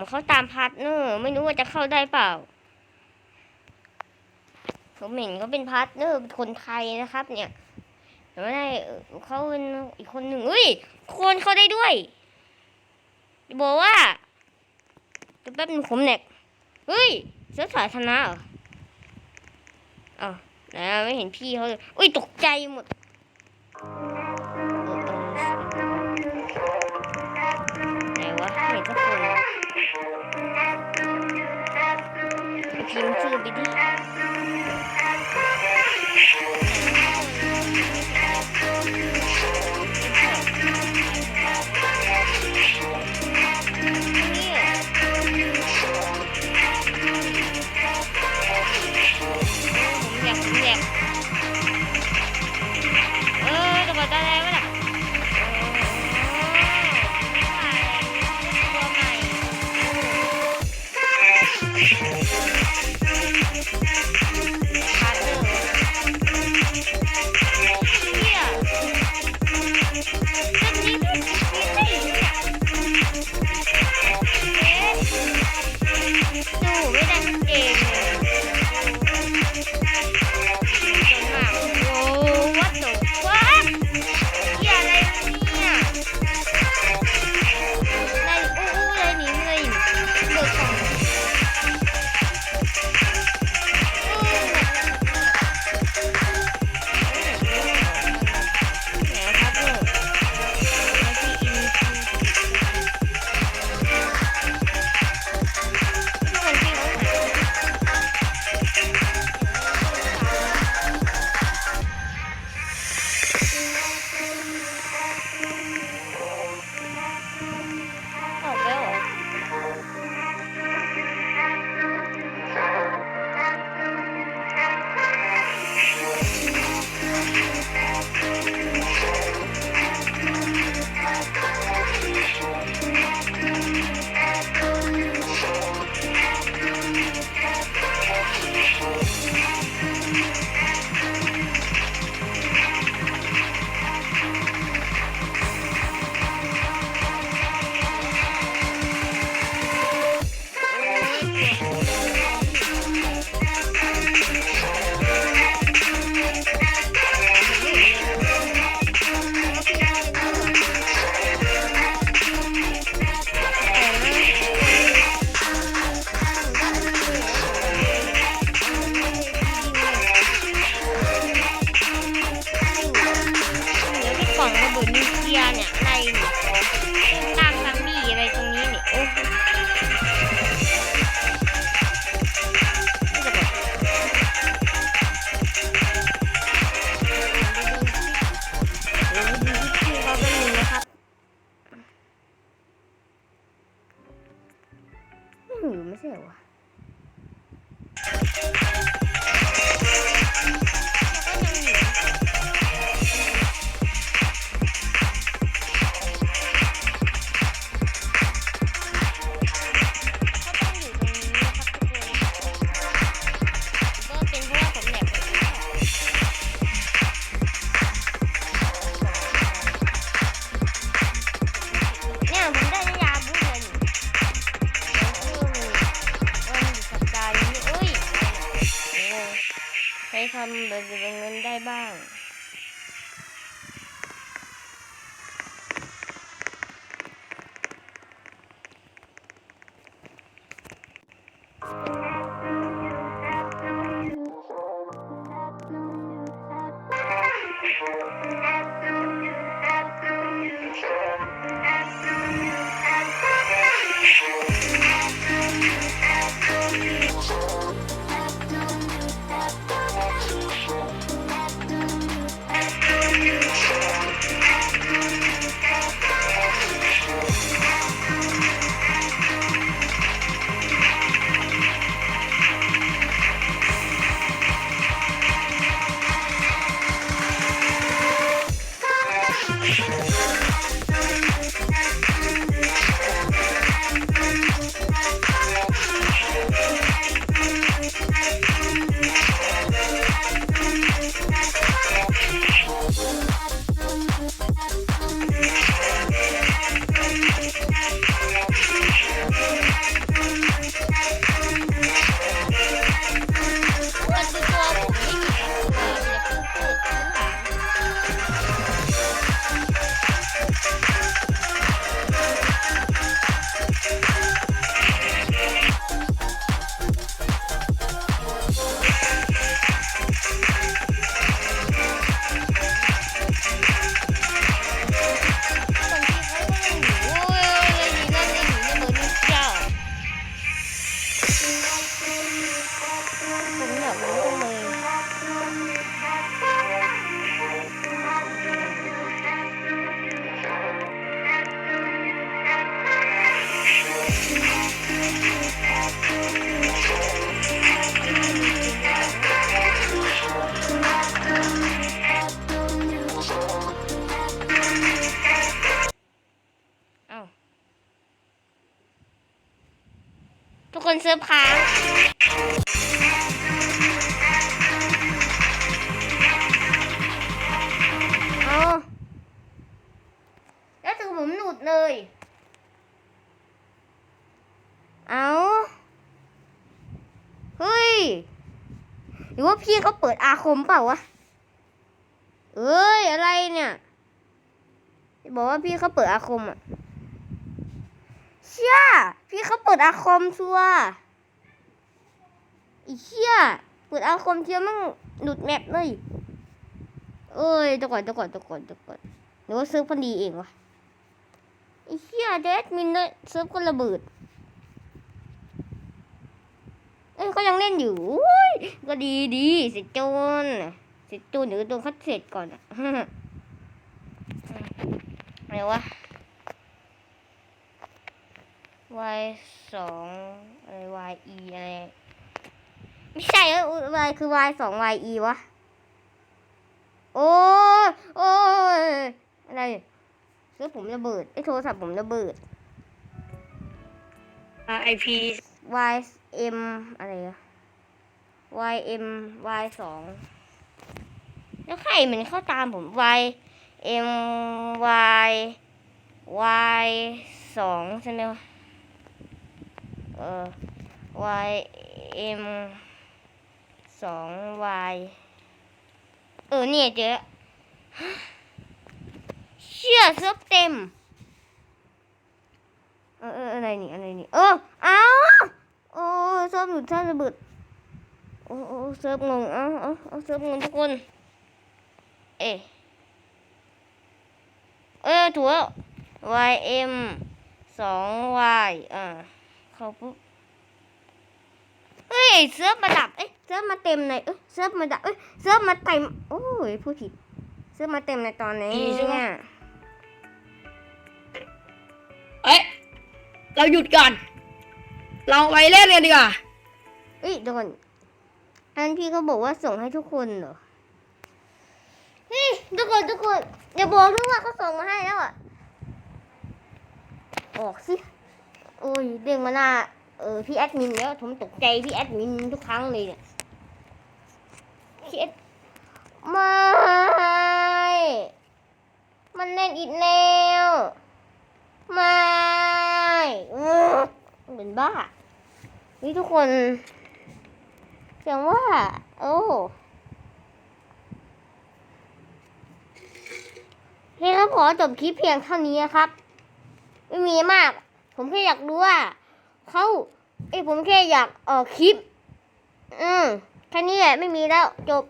มาเข้าตามพาร์ทเนอร์ ไม่รู้ว่าจะเข้าได้เปล่าผมเห็นก็เป็นพาร์ทเนอร์เป็นคนไทยนะครับ เนี่ยแต่ไม่ได้เขาเป็นอีกคนหนึ่งเฮ้ย คนเข้าได้ด้วยบอกว่าแป๊บนึงผมเน็กเฮ้ยเสื้อสาธารณะเหรออ้วไหนอะไม่เห็นพี่เขาเลยอุ้ยตกใจหมด พิมพ์ชื่อไปดิเนี่ยผมอยากผมอยากเออตัวบอลอะไรวะน่ะ ใช้คำแบบเงินได้บ้าง ทุกคนซื้อพาง หรือว่าพี่เขาเปิดอาคมเปล่าวะ เอ้ยอะไรเนี่ยบอกว่าพี่เขาเปิดอาคมอะ เชี่ย พี่เขาเปิดอาคมชัวร์อีเชี่ย เปิดอาคมเชี่ยมั่งหลุดแมปเลย เอ้ยตะก่อนตะก่อนตะก่อนตะก่อนหรือว่าซื้อพันดีเองวะอีเชี่ยเดดมินเลยเซิร์ฟก็ระเบิด เอ้ยเขายังเล่นอยู่ก็ดีดีเสร็จโจนเสร็จโจนเดี๋ยวโดนคัดเสร็จก่อนอะอะไรวะ y สองอะไร y e อะไรไม่ใช่เออ y คือ y สอง y e วะโอ้ยโอ้ยอะไรซื้อผมระเบิดไอโทรศัพท์ผมระเบิด IP y m อะไรอะ y m y สองแล้วใครมันเข้าตามผม y m y y สองใช่ไหมวะเออ y m สอง y เออเนี่ยเจ๊เชื่อเซิร์ฟเต็ม เออเอออะไรนี่อะไรนี่เออเอา โอ้เซิร์ฟหลุดท่าระเบิดโอ้โอ้เซิร์ฟงงเอาเอาเอาเซิร์ฟงงทุกคน เอะเออถูกแล้ว y m สอง y อ่าเข้าปุ๊บเฮ้ยเซิร์ฟมาดับเอ้ยเซิร์ฟมาเต็มในเอ้ยเซิร์ฟมาดับเอ้ยเซิร์ฟมาเต็มโอ้ยพูดผิดเซิร์ฟมาเต็มในตอนนี้ดีใช่ไหมเนี่ยเอ้ยเราหยุดก่อน เราไปเล่นกันดีกว่าเอ้ยเดี๋ยวก่อนอันพี่เขาบอกว่าส่งให้ทุกคนเหรอเฮ้ยทุกคนทุกคนอย่าบอกด้วยว่าเขาส่งมาให้แล้วอะออกสิโอ้ยเด้งมาหน้าเออพี่แอดมินแล้วผมตกใจพี่แอดมินทุกครั้งเลยเนี่ยพี่แอดไม่มันเล่นอีกแล้วไม่เหมือนบ้า นี่ทุกคนเสียงว่า โอ้เฮ้ยครับขอจบคลิปเพียงเท่านี้ครับ ไม่มีมาก ผมแค่อยากรู้ว่าเขาไอ้ผมแค่อยากออกคลิป อืมแค่นี้แหละไม่มีแล้วจบ